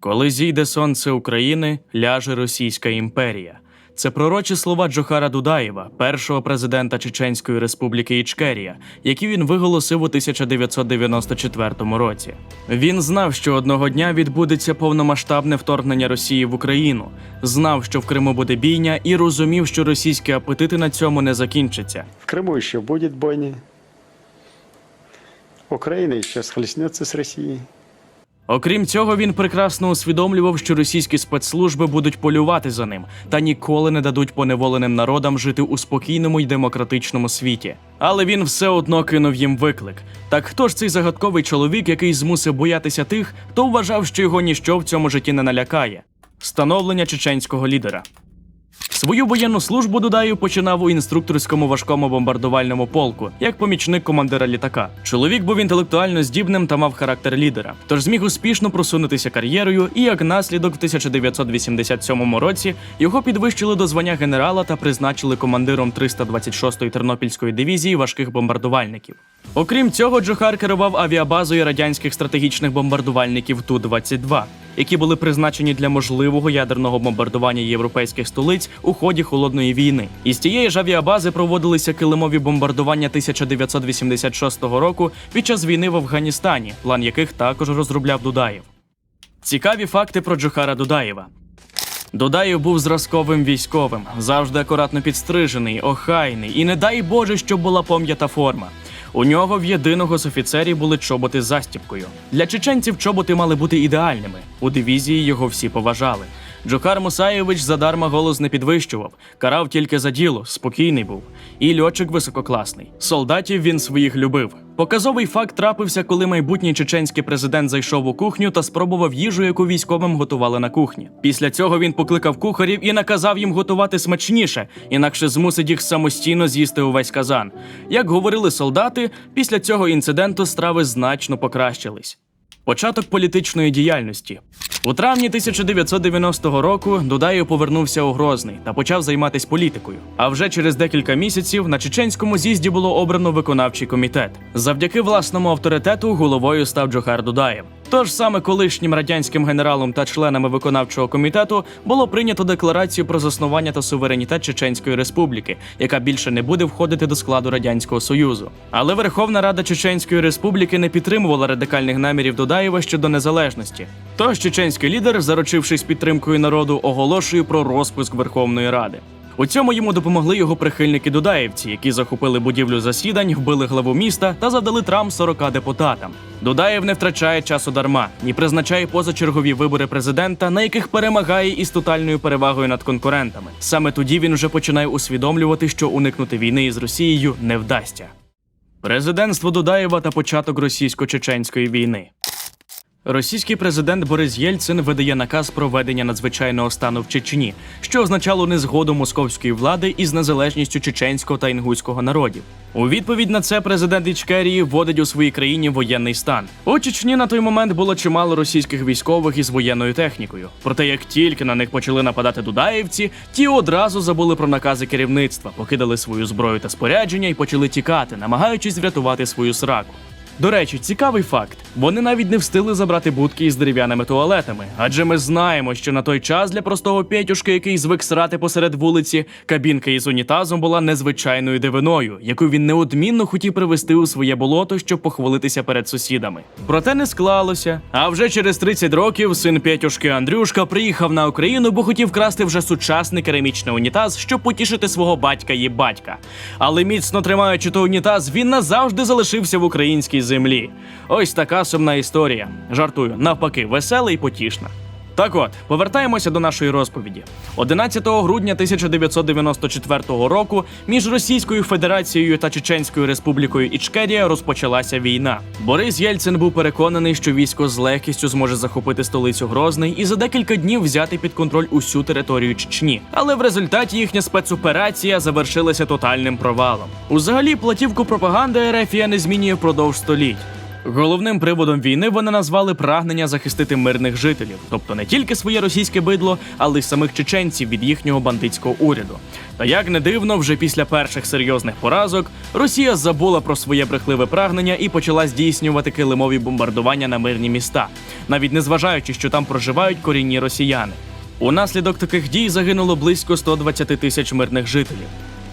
Коли зійде сонце України, ляже Російська імперія. Це пророчі слова Джохара Дудаєва, першого президента Чеченської республіки Ічкерія, які він виголосив у 1994 році. Він знав, що одного дня відбудеться повномасштабне вторгнення Росії в Україну, знав, що в Криму буде бійня, і розумів, що російські апетити на цьому не закінчаться. В Крыму еще будет бойня. Украина еще схлестнется с Россией. Окрім цього, він прекрасно усвідомлював, що російські спецслужби будуть полювати за ним та ніколи не дадуть поневоленим народам жити у спокійному й демократичному світі. Але він все одно кинув їм виклик. Так хто ж цей загадковий чоловік, який змусив боятися тих, хто вважав, що його ніщо в цьому житті не налякає? Становлення чеченського лідера. Свою воєнну службу Дудаєв починав у інструкторському важкому бомбардувальному полку, як помічник командира літака. Чоловік був інтелектуально здібним та мав характер лідера, тож зміг успішно просунутися кар'єрою, і як наслідок, в 1987 році його підвищили до звання генерала та призначили командиром 326-ї Тернопільської дивізії важких бомбардувальників. Окрім цього, Джохар керував авіабазою радянських стратегічних бомбардувальників Ту-22, які були призначені для можливого ядерного бомбардування європейських столиць у ході холодної війни. Із тієї ж авіабази проводилися килимові бомбардування 1986 року під час війни в Афганістані, план яких також розробляв Дудаєв. Цікаві факти про Джохара Дудаєва. Дудаєв був зразковим військовим, завжди акуратно підстрижений, охайний, і не дай Боже, щоб була пом'ята форма. У нього в єдиного з офіцерів були чоботи з застіпкою. Для чеченців чоботи мали бути ідеальними. У дивізії його всі поважали. Джохар Мусаєвич задарма голос не підвищував, карав тільки за діло, спокійний був. І льотчик висококласний. Солдатів він своїх любив. Показовий факт трапився, коли майбутній чеченський президент зайшов у кухню та спробував їжу, яку військовим готували на кухні. Після цього він покликав кухарів і наказав їм готувати смачніше, інакше змусить їх самостійно з'їсти увесь казан. Як говорили солдати, після цього інциденту страви значно покращились. Початок політичної діяльності у травні 1990 року Дудаєв повернувся у Грозний та почав займатися політикою. А вже через декілька місяців на чеченському з'їзді було обрано виконавчий комітет. Завдяки власному авторитету головою став Джохар Дудаєв. Тож саме колишнім радянським генералом та членами виконавчого комітету було прийнято декларацію про заснування та суверенітет Чеченської Республіки, яка більше не буде входити до складу радянського союзу. Але Верховна Рада Чеченської Республіки не підтримувала радикальних намірів Дудаєва щодо незалежності. Тож чеченський лідер, заручившись підтримкою народу, оголошує про розпуск Верховної Ради. У цьому йому допомогли його прихильники Дудаєвці, які захопили будівлю засідань, вбили главу міста та завдали трам 40 депутатам. Дудаєв не втрачає часу дарма, ні призначає позачергові вибори президента, на яких перемагає із тотальною перевагою над конкурентами. Саме тоді він вже починає усвідомлювати, що уникнути війни із Росією не вдасться. Президентство Дудаєва та початок російсько-чеченської війни. Російський президент Борис Єльцин видає наказ про введення надзвичайного стану в Чечні, що означало незгоду московської влади із незалежністю чеченського та інгуського народів. У відповідь на це президент Ічкерії вводить у своїй країні воєнний стан. У Чечні на той момент було чимало російських військових із воєнною технікою. Проте, як тільки на них почали нападати дудаївці, ті одразу забули про накази керівництва, покидали свою зброю та спорядження і почали тікати, намагаючись врятувати свою сраку. До речі, цікавий факт: вони навіть не встигли забрати будки із дерев'яними туалетами, адже ми знаємо, що на той час для простого Петюшки, який звик срати посеред вулиці, кабінка із унітазом була незвичайною дивиною, яку він неодмінно хотів привезти у своє болото, щоб похвалитися перед сусідами. Проте не склалося. А вже через 30 років син Петюшки Андрюшка приїхав на Україну, бо хотів красти вже сучасний керамічний унітаз, щоб потішити свого батька і батька. Але міцно тримаючи той унітаз, він назавжди залишився в українській землі. Ось така сумна історія. Жартую, навпаки, весела і потішна. Так от, повертаємося до нашої розповіді. 11 грудня 1994 року між Російською Федерацією та Чеченською Республікою Ічкерія розпочалася війна. Борис Єльцин був переконаний, що військо з легкістю зможе захопити столицю Грозний і за декілька днів взяти під контроль усю територію Чечні. Але в результаті їхня спецоперація завершилася тотальним провалом. Узагалі, платівку пропаганди Ерефія не змінює впродовж століть. Головним приводом війни вони назвали прагнення захистити мирних жителів, тобто не тільки своє російське бидло, але й самих чеченців від їхнього бандитського уряду. Та як не дивно, вже після перших серйозних поразок Росія забула про своє брехливе прагнення і почала здійснювати килимові бомбардування на мирні міста, навіть не зважаючи, що там проживають корінні росіяни. Унаслідок таких дій загинуло близько 120 тисяч мирних жителів.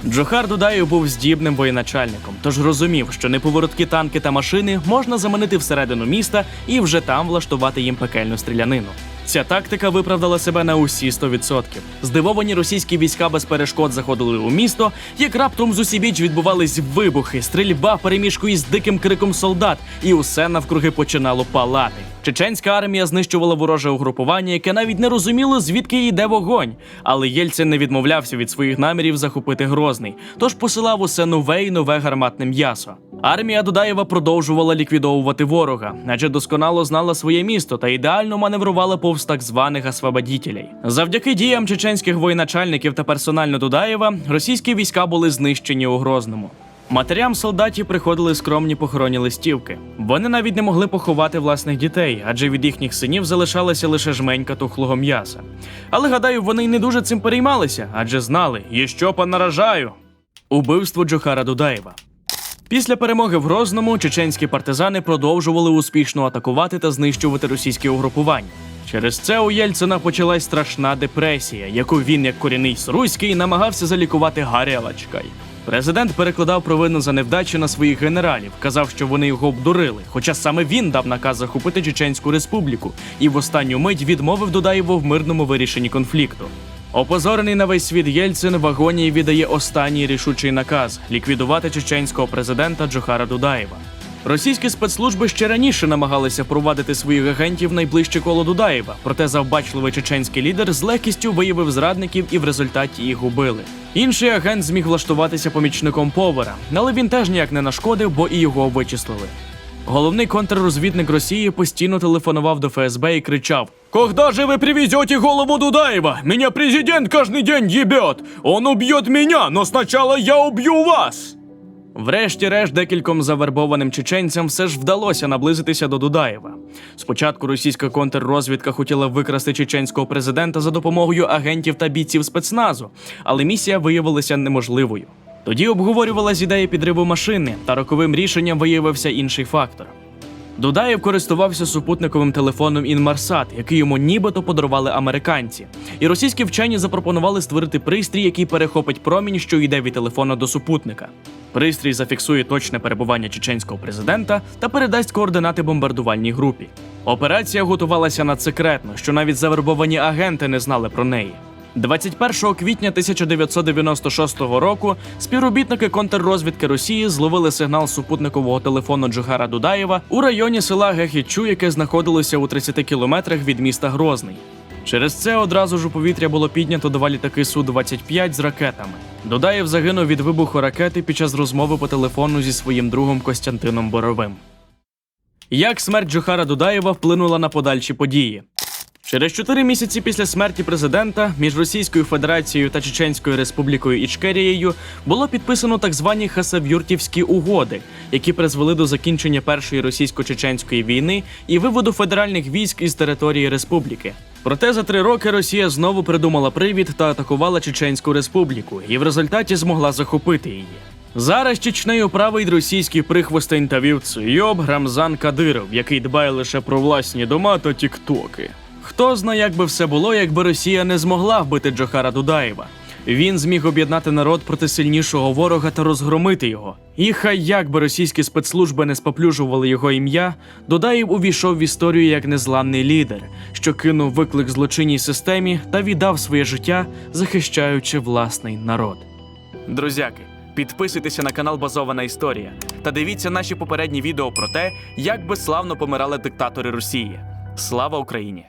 Джохар Дудаєв був здібним воєначальником, тож розумів, що неповороткі танки та машини можна заманити всередину міста і вже там влаштувати їм пекельну стрілянину. Ця тактика виправдала себе на усі 100%. Здивовані російські війська без перешкод заходили у місто, як раптом з усібіч відбувались вибухи, стрільба перемішку із диким криком солдат, і усе навкруги починало палати. Чеченська армія знищувала вороже угрупування, яке навіть не розуміло, звідки йде вогонь. Але Єльцин не відмовлявся від своїх намірів захопити Грозний, тож посилав усе нове і нове гарматне м'ясо. Армія Дудаєва продовжувала ліквідовувати ворога, адже досконало знала своє місто та ідеально маневрувала повз так званих освободітелей. Завдяки діям чеченських воєначальників та персонально Дудаєва російські війська були знищені у Грозному. Матерям солдатів приходили скромні похоронні листівки. Вони навіть не могли поховати власних дітей, адже від їхніх синів залишалася лише жменька тухлого м'яса. Але гадаю, вони й не дуже цим переймалися, адже знали, є що понаражаю. Убивство Джохара Дудаєва. Після перемоги в Грозному чеченські партизани продовжували успішно атакувати та знищувати російські угрупування. Через це у Єльцина почалась страшна депресія, яку він, як корінний руський, намагався залікувати гарячкою. Президент перекладав провину за невдачі на своїх генералів, казав, що вони його обдурили, хоча саме він дав наказ захопити Чеченську республіку і в останню мить відмовив Дудаєву в мирному вирішенні конфлікту. Опозорений на весь світ Єльцин в агонії віддає останній рішучий наказ ліквідувати чеченського президента Джохара Дудаєва. Російські спецслужби ще раніше намагалися впровадити своїх агентів найближче коло Дудаєва, проте завбачливий чеченський лідер з легкістю виявив зрадників і в результаті їх убили. Інший агент зміг влаштуватися помічником повара, але він теж ніяк не нашкодив, бо і його вичислили. Головний контррозвідник Росії постійно телефонував до ФСБ і кричав: «Когда же ви привезете голову Дудаєва? Меня президент кожен день ебет! Он уб'є меня, но спочатку я уб'ю вас!» Врешті-решт, декільком завербованим чеченцям все ж вдалося наблизитися до Дудаєва. Спочатку російська контррозвідка хотіла викрасти чеченського президента за допомогою агентів та бійців спецназу, але місія виявилася неможливою. Тоді обговорювалась ідея підриву машини, та роковим рішенням виявився інший фактор. Дудаєв користувався супутниковим телефоном Інмарсат, який йому нібито подарували американці. І російські вчені запропонували створити пристрій, який перехопить промінь, що йде від телефона до супутника. Пристрій зафіксує точне перебування чеченського президента та передасть координати бомбардувальній групі. Операція готувалася надсекретно, що навіть завербовані агенти не знали про неї. 21 квітня 1996 року співробітники контррозвідки Росії зловили сигнал супутникового телефону Джохара Дудаєва у районі села Гехічу, яке знаходилося у 30 кілометрах від міста Грозний. Через це одразу ж у повітря було піднято два літаки Су-25 з ракетами. Дудаєв загинув від вибуху ракети під час розмови по телефону зі своїм другом Костянтином Боровим. Як смерть Джохара Дудаєва вплинула на подальші події? Через чотири місяці після смерті президента між Російською Федерацією та Чеченською Республікою Ічкерією було підписано так звані Хасавюртівські угоди, які призвели до закінчення першої російсько-чеченської війни і виводу федеральних військ із території республіки. Проте за три роки Росія знову придумала привід та атакувала Чеченську республіку, і в результаті змогла захопити її. Зараз Чечнею править російський прихвостень та вівць Йоб Рамзан Кадиров, який дбає лише про власні дома та тіктоки. Хто знає, як би все було, якби Росія не змогла вбити Джохара Дудаєва. Він зміг об'єднати народ проти сильнішого ворога та розгромити його. І хай як би російські спецслужби не споплюжували його ім'я, Дудаєв увійшов в історію як незламний лідер, що кинув виклик злочинній системі та віддав своє життя, захищаючи власний народ. Друзяки, підписуйтеся на канал Базована Історія та дивіться наші попередні відео про те, як безславно помирали диктатори Росії. Слава Україні!